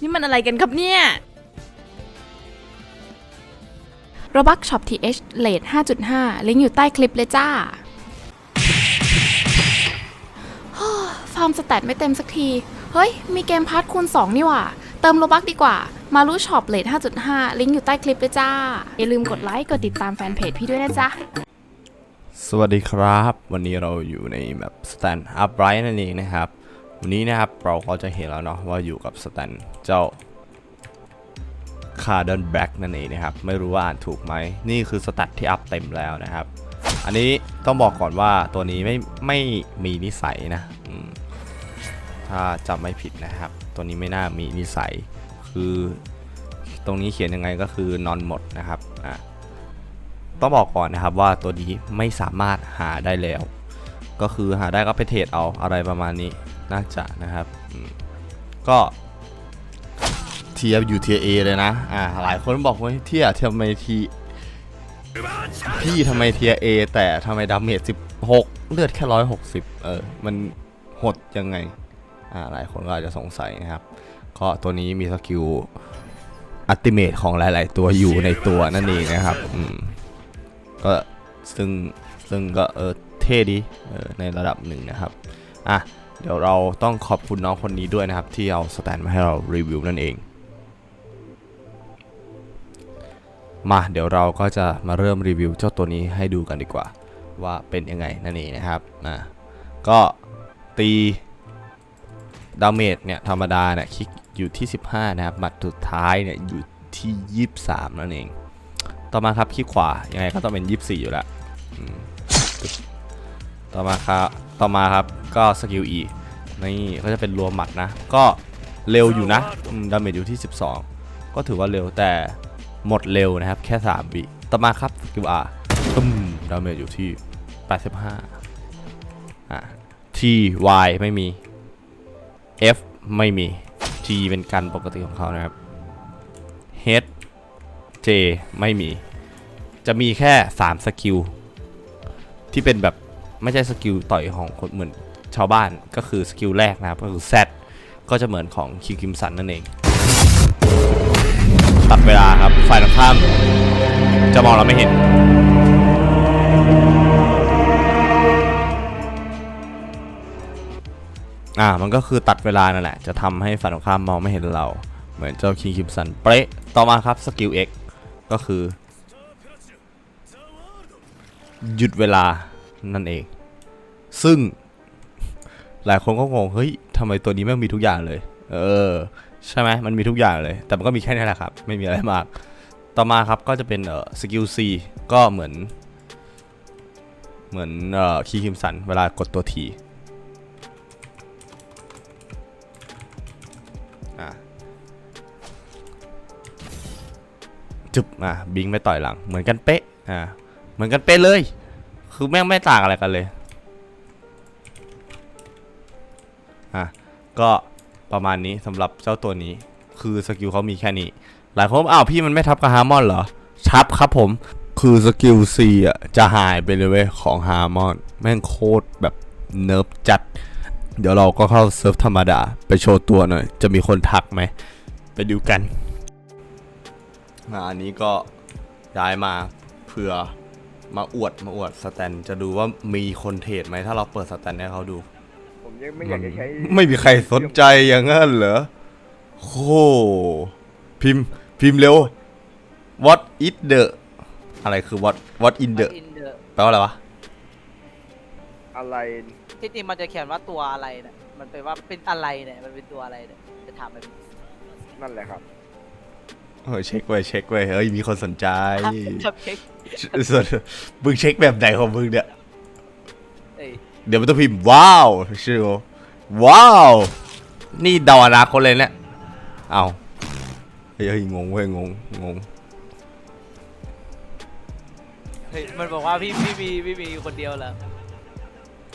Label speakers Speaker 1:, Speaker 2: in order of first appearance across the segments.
Speaker 1: นี่มันอะไรกันครับเนี่ย Robux Shop TH เลท5.5 ลิงก์อยู่ใต้คลิปเลยจ้าฟาร์มสแตทไม่เต็มสักที เฮ้ย มีเกมพาร์ทคูณ 2 นี่หว่า เติมโลบักดีกว่า มารู้ช็อปเลท5.5 ลิงก์อยู่ใต้คลิปเลยจ้า อย่าลืมกดไลค์ กดติดตามแฟนเพจพี่ด้วยนะจ๊ะ
Speaker 2: สวัสดีครับ วันนี้เราอยู่ในแบบ stand up right นั่นเองนะครับ วันนี้นะครับเราก็จะเห็นแล้วเนาะว่าอยู่กับ stand เจ้า c a r d e n Black นั่นเองนะครับ ไม่รู้ว่าอ่านถูกไหมนี่คือสตัทที่อัพเต็มแล้วนะครับ อันนี้ต้องบอกก่อนว่าตัวนี้ไม่ไม่มีนิสัยนะถ้าจำไม่ผิดนะครับ ตัวนี้ไม่น่ามีนิสัย คือตรงนี้เขียนยังไงก็คือนอนหมดนะครับอะต้องบอกก่อนนะครับว่าตัวนี้ไม่สามารถหาได้แล้ว ก็คือหาได้ก็ไปเทรดเอาอะไรประมาณนี้ น่าจะนะครับก็เทียบอยู่เทียเอเลยนะอ่าหลายคนบอกว่าเทียทำไมทีพี่ทำไมเทียเอแต่ทำไมดาเมจ16 เลือดแค่160เออมันหดยังไงอ่าหลายคนก็อาจจะสงสัยนะครับก็ตัวนี้มีสกิลอัติเมตของหลาย ๆ ตัวอยู่ในตัวนั่นเองนะครับอืมก็ซึ่งซึ่งก็เออเท่ดีเออในระดับหนึ่งนะครับอะ เดี๋ยวเราต้องขอบคุณน้องคนนี้ด้วยนะครับ ที่เอาสแตนมาให้เรารีวิวนั่นเอง มาเดี๋ยวเราก็จะมาเริ่มรีวิวเจ้าตัวนี้ให้ดูกันดีกว่า ว่าเป็นยังไงนั่นเองนะครับอะก็ตีดาเมจเนี่ยธรรมดาเนี่ยคลิกอยู่ที่ 15 นะครับหมัดสุดท้ายเนี่ยอยู่ที่ 23 นั่นเอง ต่อมาครับคลิกขวายังไงก็ต้องเป็น 24 อยู่แล้วต่อมาครับ ต่อมาครับก็สกิล E นี่ก็จะเป็นรวมหมัดนะ ก็เร็วอยู่นะดาเมจอยู่ที่ 12 ก็ถือว่าเร็วแต่หมดเร็วนะครับ แค่3วิต่อมาครับสกิล R ตุ้มดาเมจอยู่ที่ 85อะ T Y ไม่มี F ไม่มี G เป็นกันปกติของเขานะครับ H J ไม่มี จะมีแค่ 3 สกิล ที่เป็นแบบ ไม่ใช่สกิลต่อยของคนเหมือนชาวบ้านก็คือสกิลแรกนะครับก็คือ Z ก็จะเหมือนของคิวคิมสันนั่นเอง ตัดเวลาครับฝ่ายตรงข้ามจะมองเราไม่เห็น อ่ามันก็คือตัดเวลานั่นแหละ จะทำให้ฝ่ายตรงข้ามมองไม่เห็นเรา เหมือนเจ้าคิงคิมสันเป๊ะต่อมาครับสกิล X ก็คือ หยุดเวลา นั่นเอง ซึ่งหลายคนก็งงเฮ้ยทำไมตัวนี้แม่งมีทุกอย่างเลย เออ ใช่ไหมมันมีทุกอย่างเลย แต่มันก็มีแค่นี้แหละครับ ไม่มีอะไรมาก ต่อมาครับก็จะเป็นเอ่อสกิล C ก็เหมือน เหมือนเอ่อคีคิมสันเวลากดตัวทีอะจุบอะบิงไม่ต่อยหลัง เหมือนกันเป๊ะอะเหมือนกันเป๊ะเลย คือแม่งไม่ต่างอะไรกันเลย อะ ก็ประมาณนี้สำหรับเจ้าตัวนี้ คือสกิลเขามีแค่นี้ หลายคนบอกอ้าวพี่มันไม่ทับกับฮาร์มอนเหรอ ทับครับผม คือสกิล C อะจะหายไปเลยเว้ยของฮาร์มอน แม่งโคตรแบบเนิร์ฟจัด เดี๋ยวเราก็เข้าเซิร์ฟธรรมดา ไปโชว์ตัวหน่อย จะมีคนทักไหม ไปดูกันอ่าอันนี้ก็ย้ายมาเพื่อ มาอวดมาอวดสแตนจะดูว่ามีคนเทรดไหมถ้าเราเปิดสแตนให้เขาดู
Speaker 3: ผมยังไม่อยากจะใช้
Speaker 2: ไม่มีใครสนใจอย่างนั้นเหรอโคพิมพ์พิมพ์เร็ว what is the อะไรคือ what what in the
Speaker 4: อินเดอร์
Speaker 2: แปลว่าอะไรวะ
Speaker 3: อะไร
Speaker 4: ที่จริงมันจะเขียนว่าตัวอะไรเนี่ยมันเป็นว่าเป็นอะไรเนี่ย มันเป็นตัวอะไรเนี่ย จะถามมัน
Speaker 3: นั่นแหละครับ
Speaker 2: เออเช็คไว้เช็คไว้เฮ้ยมีคนสนใจ
Speaker 4: ชับเช็ค
Speaker 2: ส่วนมึงเช็คแบบไหนของมึงเนี่ย
Speaker 4: เอ้ย
Speaker 2: เดี๋ยวมันต้องพิมพ์ว้าวชื่อว้าว นี่เดาอนาคตเลยเนี่ยเอาเฮ้ยเฮ้ยงงเว้ยงงงง
Speaker 4: เฮ้ยมันบอกว่าพี่พี่มีพี่มีคนเดียวเหรอ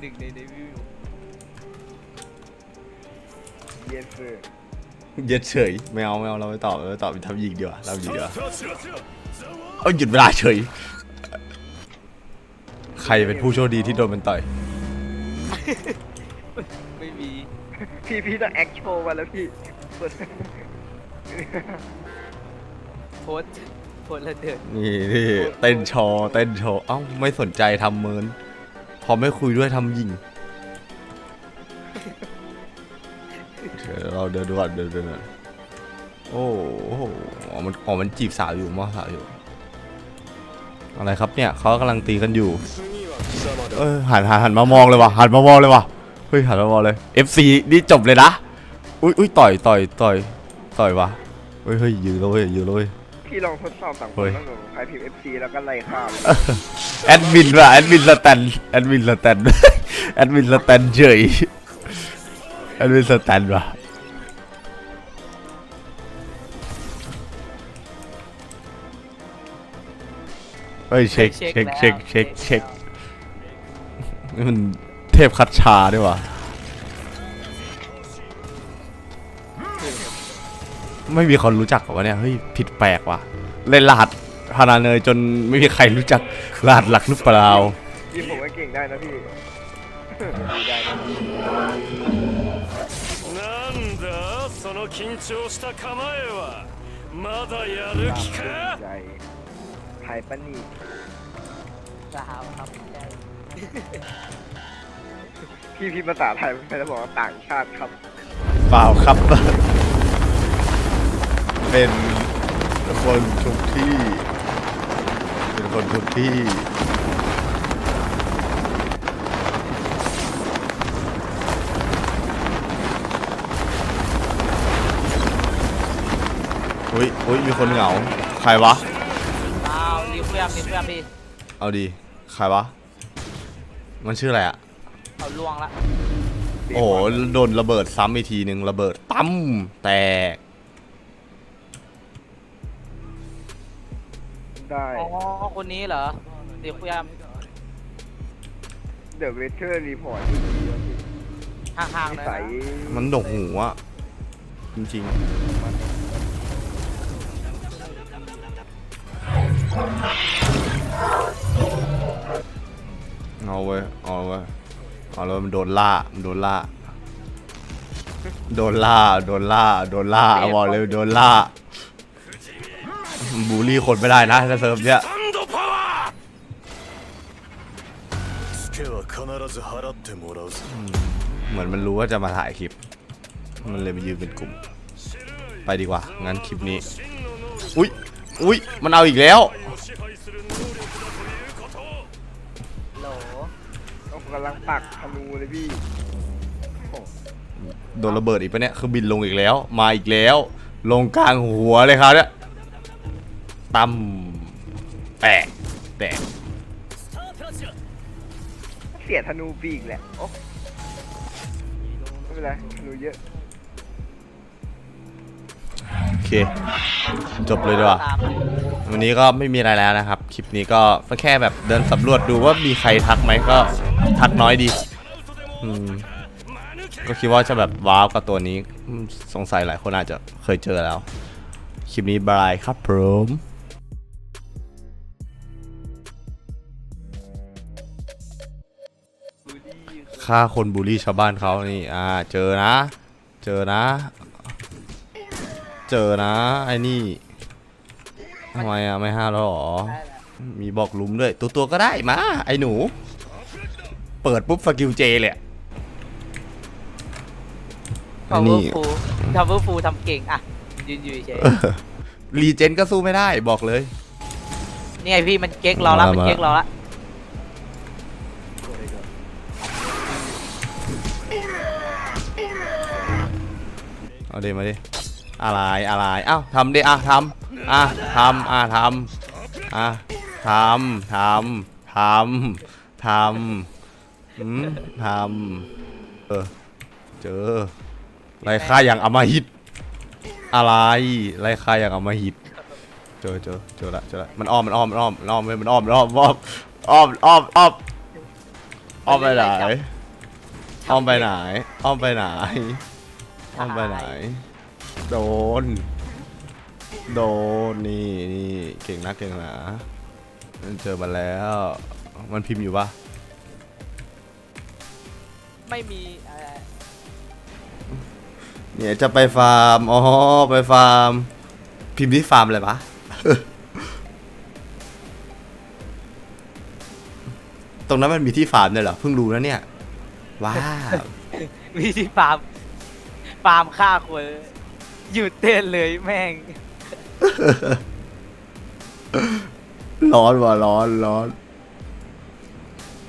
Speaker 4: หนึ่งในในพี่มี
Speaker 3: เยส เซอร์
Speaker 2: เย็ดเฉยไม่เอาไม่เอาเราไม่ตอบเราไม่ตอบทำยิงดีกว่าเรายิงดีกว่าเอาหยุดเวลาเฉย ใครเป็นผู้โชคดีที่โดนมันต่อย
Speaker 4: ไม่มี
Speaker 3: พี่พี่ต้องแอคโชว์มาแล้วพี่เปิด
Speaker 4: โพสต์โพสต์แล้วเดิน
Speaker 2: นี่นี่เต้นโชว์เต้นโชว์เอ้าไม่สนใจทำเมิน พอไม่คุยด้วยทำยิง เดี๋ยวเราเดินดูก่อนเดินเดินก่อนโอ้โหอ๋อมันอ๋อมันจีบสาวอยู่มอสาวอยู่ อะไรครับเนี่ยเขากำลังตีกันอยู่ เออหันหันหันมามองเลยว่ะหันมามองเลยว่ะเฮ้ยหันมามองเลย FC นี่จบเลยนะอุ้ยอุ้ยต่อยต่อยต่อยต่อยว่ะเฮ้ยเฮ้ยยืนแล้วเว้ยยืนแล้วเว้ย
Speaker 3: พี่ลองทดสอบสังค
Speaker 2: เฮ้
Speaker 3: ม
Speaker 2: ย
Speaker 3: แล้วหนูใครพิมพ์ FC แล้วก็ไล่ข้าม
Speaker 2: แอดมินว่ะแอดมินสแตนแอดมินสแตนแอดมินสแตนเฉยแอดมินสแตนว่ะ เฮ้ยเช็คเช็คเช็คเช็คเช็คนี่มันเทพคัดชาด้วยว่ะไม่มีคนรู้จักเหรอวะเนี่ยเฮ้ยผิดแปลกว่ะเล่นรหัสพานาเนยจนไม่มีใครรู้จักรหัสหลักหรือเปล่า
Speaker 3: พี่ผมก็เก่งได้นะพี่ ดีได้นะ
Speaker 5: なんだその緊張した構えはまだやる気か
Speaker 3: ใจไทยปะนี่
Speaker 4: สาวครับใช่
Speaker 3: พี่พิมพ์ภาษาไทยไปแล้วบอกว่าต่างชาติครับ
Speaker 2: เปล่าครับ เป็นคนทุกที่ เป็นคนทุกที่ อุ้ยอุ้ยมีคนเหงา ใครวะ
Speaker 4: อ้าวรีเพื่อนรีเพื่อนพี่
Speaker 2: เอาดีใครวะ มันชื่ออะไรอะ
Speaker 4: เอาล่วงละ
Speaker 2: โอ้โหโดนระเบิดซ้ำอีกทีหนึ่งระเบิดตั้มแตก
Speaker 3: ได้
Speaker 4: อ๋อคนนี้เหรอรีเพื่อน
Speaker 3: เดอะเวเทอร์รีพอร์ต
Speaker 4: ห่างๆ
Speaker 3: นิ
Speaker 4: เลย
Speaker 3: สัย
Speaker 4: นะ
Speaker 2: มันดกหูอะจริงๆ เอาเว้ยเอาเว้ยเอาแล้วมันโดนล่ามันโดนล่า โดนล่า โดนล่า โดนล่าบอกเลยโดนล่า บูลี่คนไม่ได้นะถ้าเสิร์ฟเนี้ยเหมือนมันรู้ว่าจะมาถ่ายคลิป มันเลยมายืนเป็นกลุ่ม ไปดีกว่า งั้นคลิปนี้ อุ้ยอุ้ยมันเอาอีกแล้วำ
Speaker 3: ลังปักธนูเลยพี่
Speaker 2: โดนระเบิดอีกปะเนี่ยคือบินลงอีกแล้ว มาอีกแล้ว ลงกลางหัวเลยครับเนี่ยตั้มแตกแตก
Speaker 3: เสียธนูปีกแหละโอ้ไม่เป็นไรธนูเยอะ
Speaker 2: โอเค จบเลยดีกว่า
Speaker 4: ตาม
Speaker 2: วันนี้ก็ไม่มีอะไรแล้วนะครับ คลิปนี้ก็แค่แบบเดินสำรวจดูว่ามีใครทักไหมก็ ทักน้อยดีอืมก็คิดว่าจะแบบว้าวกับตัวนี้อืมสงสัยหลายคนอาจจะเคยเจอแล้ว คลิปนี้บายครับผมฆ่าคนบูลลี่ชาวบ้านเขานี่ อ่า เจอนะ เจอนะ เจอนะ ไอ้นี่ทำไมอะ ไม่ห้าแล้วหรอ มีบอกลุมด้วย ตัวตัวๆก็ได้มา ไอ้หนู เปิดปุ๊บสกิลเจเลยอะ
Speaker 4: ทำ
Speaker 2: ไอ้
Speaker 4: เวอ
Speaker 2: นี่
Speaker 4: ร์ฟูทำเวอร์ฟูทำเก่งอะยืนอยู่เฉย
Speaker 2: รีเจนก็สู้ไม่ได้บอกเลย
Speaker 4: นี่ไงพี่มันเก๊กเราละ
Speaker 2: มา
Speaker 4: มัน
Speaker 2: มา
Speaker 4: เก๊กเราละ
Speaker 2: เอาเดมาดิอะไรอะไรเอ้าทำดิอะทำอะทำอะทำอะทำทำทำทำ อืมทำเออเจอไรค่าอย่างอมหิต อะไรไรค่าอย่างอมหิต เจอเจอเจอละเจอละมันอ้อมมันอ้อมมันอ้อมมันอ้อมเว้ยมันอ้อมมันอ้อมอ้อมอ้อมอ้อมอ้อมอ้อมไปไหนอ้อมไปไหนอ้อมไปไหนอ้อมไปไหน โดน โดนนี่นี่เก่งนักเก่งหนาเจอมาแล้ว มันพิมพ์อยู่ปะ
Speaker 4: ไม่มีอะไร
Speaker 2: เนี่ยจะไปฟาร์ม อ๋อ ไปฟาร์ม พิมพ์ที่ฟาร์มอะไรปะ ตรงนั้นมันมีที่ฟาร์มด้วยเหรอ เพิ่งรู้นะเนี่ย ว้าว
Speaker 4: วิธีฟาร์มฟาร์มฆ่าคนหยุดเต้นเลยแม่ง
Speaker 2: ร้อนว่ะร้อนร้อน